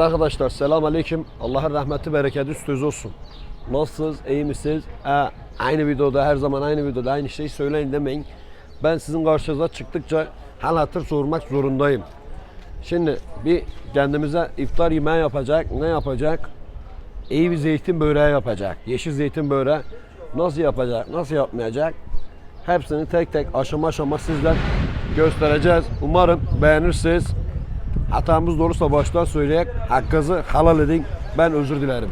Arkadaşlar selam aleyküm. Allah'ın rahmeti bereketi üstünüze olsun. Nasılsınız? iyi misiniz? E, aynı videoda her zaman aynı videoda aynı şeyi söyleyin demeyin. Ben sizin karşınıza çıktıkça hal hatır sormak zorundayım. Şimdi bir kendimize iftar yemeği yapacak. Ne yapacak? İyi bir zeytin böreği yapacak. Yeşil zeytin böreği. Nasıl yapacak? Nasıl yapmayacak? Hepsini tek tek aşama aşama sizden göstereceğiz. Umarım beğenirsiniz. Hatamız olursa baştan söyleyerek hakkınızı halal edin. Ben özür dilerim.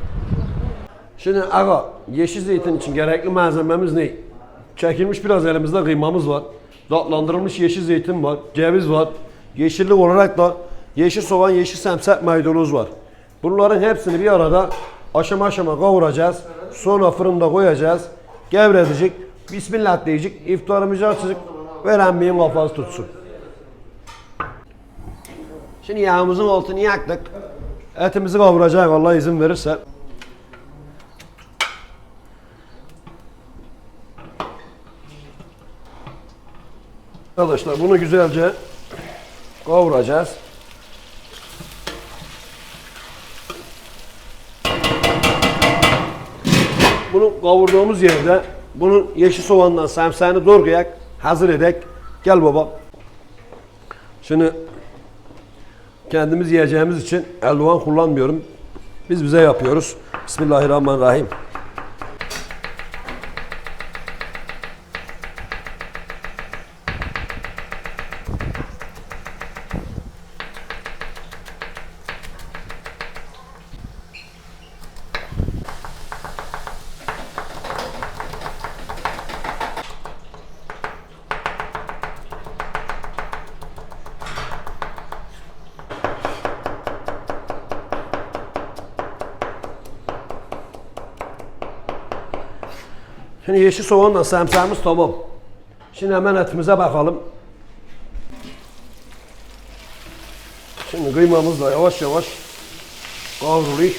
Şimdi aga yeşil zeytin için gerekli malzememiz ne? Çekilmiş biraz elimizde kıymamız var. Tatlandırılmış yeşil zeytin var. Ceviz var. Yeşillik olarak da yeşil soğan, yeşil semsek maydanoz var. Bunların hepsini bir arada aşama aşama kavuracağız. Sonra fırında koyacağız. Gevredecek. Bismillah diyecek. İftarımızı açacak. Verenmeyin kafası tutsun. Şimdi yağımızın altını yaktık. Etimizi kavuracak Allah izin verirse. Arkadaşlar bunu güzelce kavuracağız. Bunu kavurduğumuz yerde bunun yeşil soğandan samsağını doğrayak hazır edek. Gel baba. Şimdi kendimiz yiyeceğimiz için eldiven kullanmıyorum. Biz bize yapıyoruz. Bismillahirrahmanirrahim. Şimdi yeşil soğanla samsağımız tamam. Şimdi hemen etimize bakalım. Şimdi kıymamız da yavaş yavaş kavruluyor.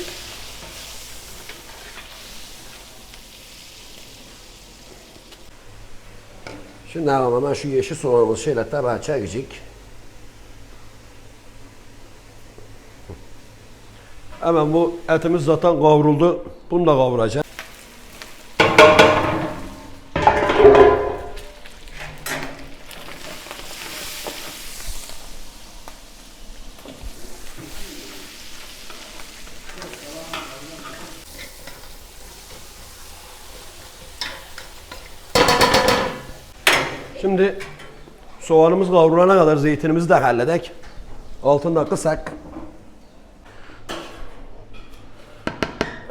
Şimdi hemen şu yeşil soğanımızı şöyle tabağa çekecek. Hemen bu etimiz zaten kavruldu. Bunu da kavuracağım. Soğanımız kavrulana kadar zeytinimizi de halledek. Altında kısak.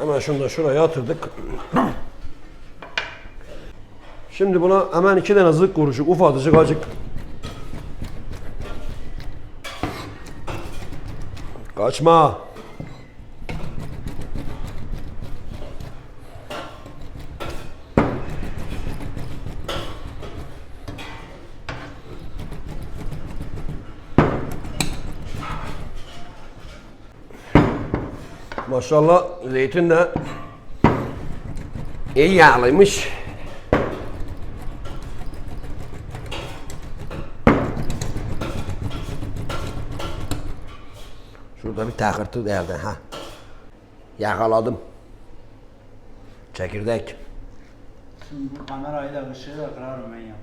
Hemen şunu da şuraya atırdık. Şimdi buna hemen iki tane zık kuruşuk, ufacık acık. Kaçma. Maşallah zeytin de iyi yağlıymış. Şurada bir takırtı geldi ha. Yakaladım. Çekirdek. Şimdi bu kamerayla ışığı da kırarım ben ya.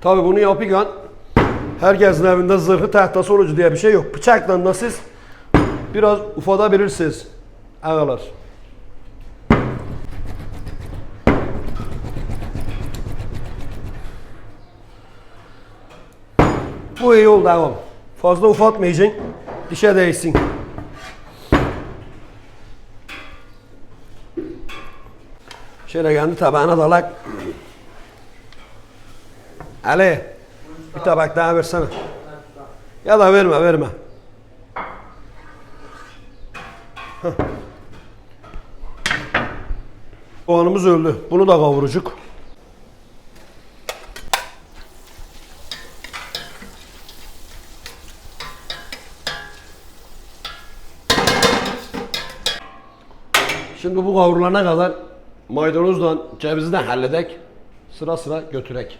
Tabi bunu yapırken herkesin evinde zırhı tahtası olucu diye bir şey yok. Bıçakla da siz biraz ufadabilirsiniz. Ağalar. Bu iyi oldu ağam. Fazla ufatmayacaksın. Dişe değsin. Şöyle kendi tabağına dalak. Ali, bir tabak daha versene. Ya da verme, verme. Heh. Soğanımız öldü. Bunu da kavurucuk. Şimdi bu kavrulana kadar maydanozla cevizi de halledek. Sıra sıra götürek.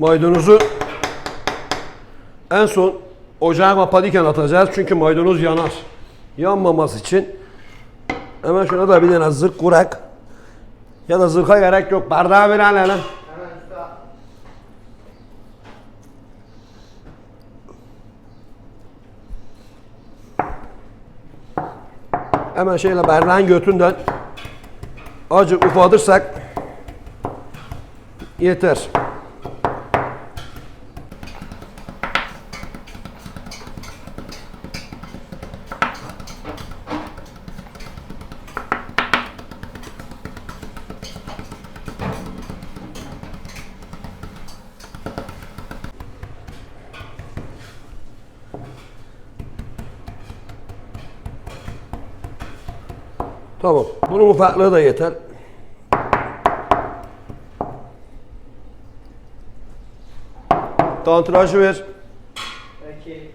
Maydanozu en son ocağa kapadıyken atacağız çünkü maydanoz yanar. Yanmaması için hemen şuna da bir tane zırh kurak. Ya da zırha gerek yok. Bardağı bir al hele. Hemen şeyle bardağın götünden acık ufaltırsak yeter. Tamam. Bunun ufaklığı da yeter. Tantrajı ver. Peki.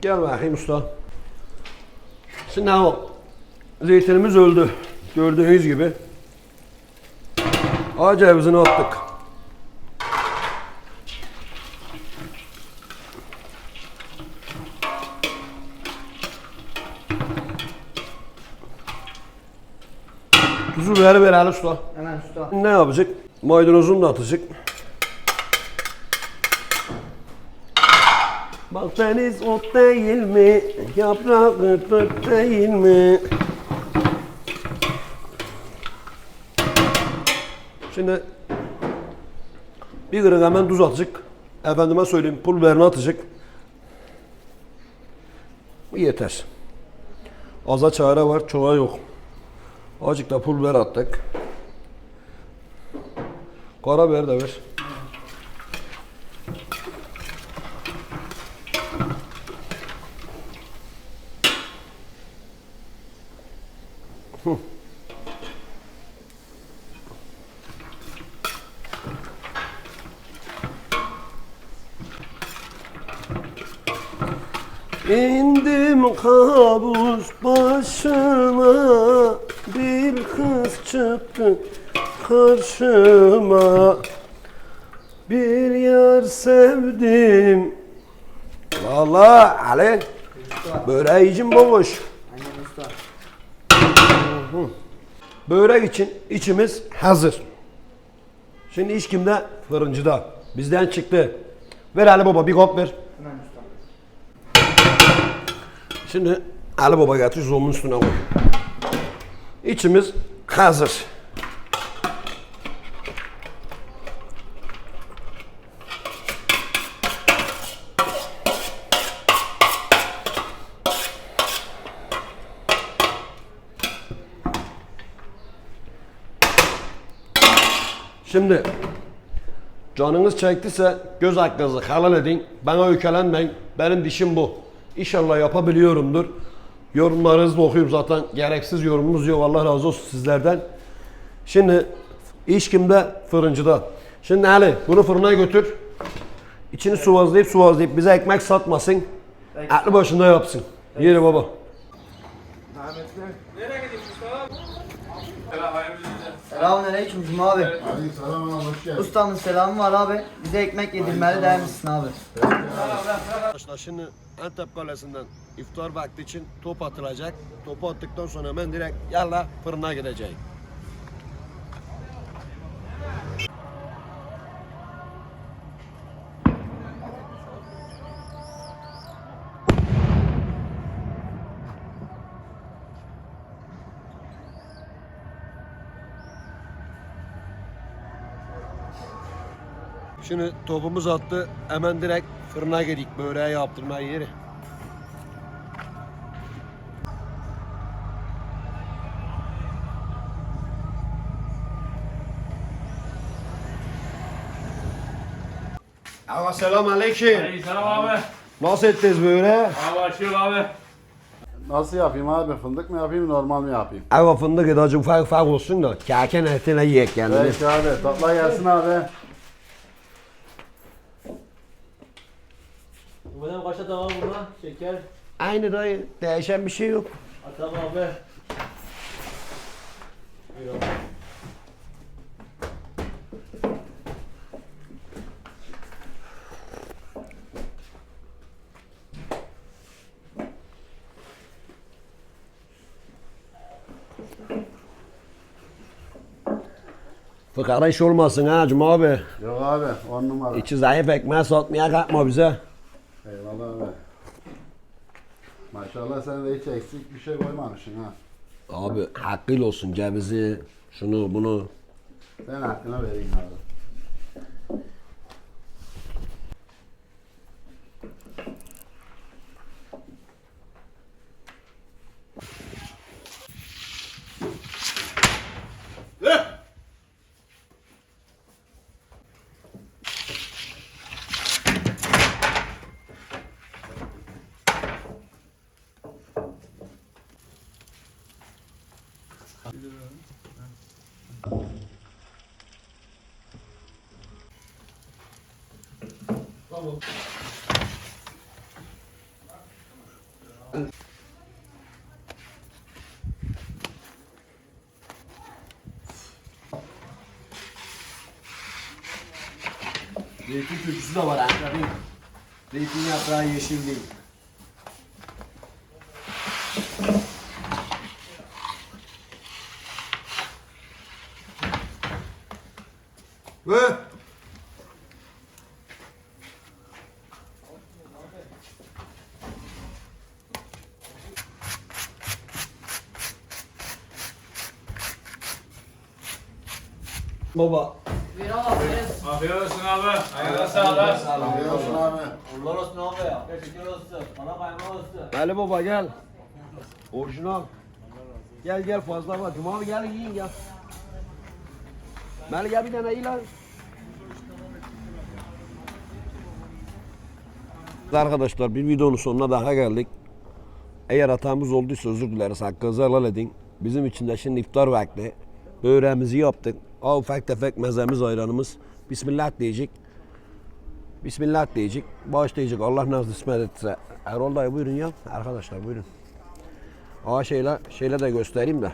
Gel bakayım usta. Şimdi o zeytinimiz öldü. Gördüğünüz gibi. Ağaç cevizini attık. Tuzu ver ver usta. Hemen usta. Ne yapacak? Maydanozunu da atacak. Bak deniz ot değil mi? Yaprak ırt değil mi? Şimdi bir kırık hemen tuz atacak. Efendime söyleyeyim pul biberini atacak. Bu yeter. Aza çare var, çoğa yok. Azıcık da pul biber attık. Karabiber de ver. Kız çıktı karşıma bir yar sevdim Valla Ali böreği için boş. Börek için içimiz hazır. Şimdi iş kimde? Fırıncıda. Bizden çıktı. Ver Ali Baba bir kop ver. Şimdi Ali Baba getir zomun üstüne koy. İçimiz hazır. Şimdi canınız çektiyse göz hakkınızı helal edin. Bana öykülenmeyin. Benim dişim bu. İnşallah yapabiliyorumdur. Yorumlarınızı da okuyorum zaten. Gereksiz yorumunuz yok. Allah razı olsun sizlerden. Şimdi iş kimde? Fırıncıda. Şimdi Ali bunu fırına götür. İçini sıvazlayıp sıvazlayıp bize ekmek satmasın. Peki. Aklı başında yapsın. Yeri baba. Selamünaleyküm Cuma abi. Aleykümselam abi hoş geldin. Ustamın selamı var abi. Bize ekmek yedirmeli der misin abi? Arkadaşlar şimdi Antep Kalesi'nden iftar vakti için top atılacak. Topu attıktan sonra hemen direkt yalla fırına gidecek. Şimdi topumuz attı. Hemen direkt fırına girdik. Böreği yaptırma yeri. Aga selam aleyküm. Aleykümselam abi. Nasıl ettiniz böyle? Abi açıyor abi. Nasıl yapayım abi? Fındık mı yapayım, normal mi yapayım? Aga fındık edacım fark fark olsun da. Kaken etine yiyek yani. Peki abi, tatlı gelsin abi. Benim kaça tamam buna? Şeker. Aynı dayı değişen bir şey yok. Atam abi. Fıkara iş olmasın ha Cuma abi. Yok abi, on numara. İçi zayıf ekmeği satmaya kalkma bize. Eyvallah abi. Maşallah sen de hiç eksik bir şey koymamışsın ha. Abi hakkıyla olsun cevizi, şunu bunu. Sen hakkını vereyim abi. Zeytin köküsü de var. Zeytin yaprağı yeşil değil. Baba. Afiyet olsun abi. Hayırlı sağlar. Afiyet olsun abi. Allah olsun abi ya. Şeker olsun. Bana kaymak olsun. Ali baba gel. Orijinal. Gel gel fazla var. Cuma abi gel yiyin gel. Meli gel bir tane iyi lan. Arkadaşlar bir videonun sonuna daha geldik. Eğer hatamız olduysa özür dileriz. Hakkınızı helal edin. Bizim için de şimdi iftar vakti. Böreğimizi yaptık. Aa, ufak tefek mezemiz ayranımız. Bismillah diyecek. Bismillah diyecek. Başlayacak. Allah nasıl kısmet etse. Erol dayı buyurun ya. Arkadaşlar buyurun. Aa şeyle, şeyle de göstereyim de.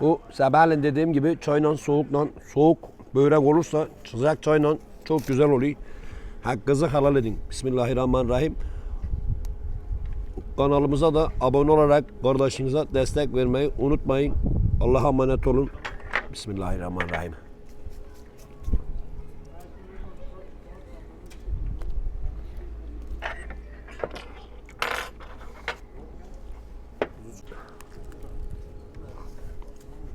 Bu sabahleyin dediğim gibi çayla soğukla soğuk börek olursa sıcak çayla çok güzel oluyor. Hakkınızı helal edin. Bismillahirrahmanirrahim. Kanalımıza da abone olarak kardeşinize destek vermeyi unutmayın. Allah'a emanet olun. Bismillahirrahmanirrahim.